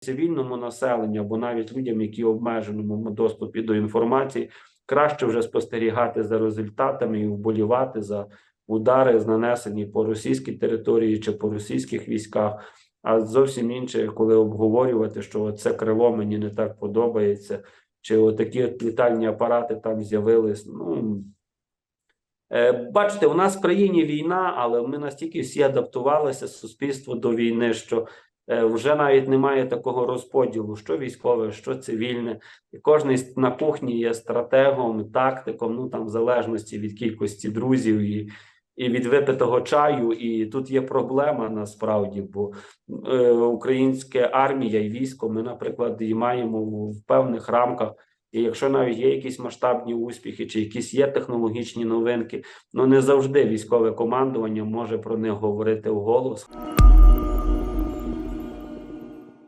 цивільному населенню або навіть людям, які обмеженому доступі до інформації, краще вже спостерігати за результатами і вболівати за удари, нанесені по російській території чи по російських військах. А зовсім інше, коли обговорювати, що це крило мені не так подобається, чи отакі от літальні апарати там з'явились. Ну Е, Бачите, у нас в країні війна, але ми настільки всі адаптувалися суспільство до війни, що вже навіть немає такого розподілу, що військове, що цивільне. І кожен на кухні є стратегом, тактиком, ну там в залежності від кількості друзів і, і від випитого чаю. І тут є проблема насправді, бо е, українська армія і військо, ми, наприклад, і маємо в певних рамках. І якщо навіть є якісь масштабні успіхи, чи якісь є технологічні новинки, ну не завжди військове командування може про них говорити вголос.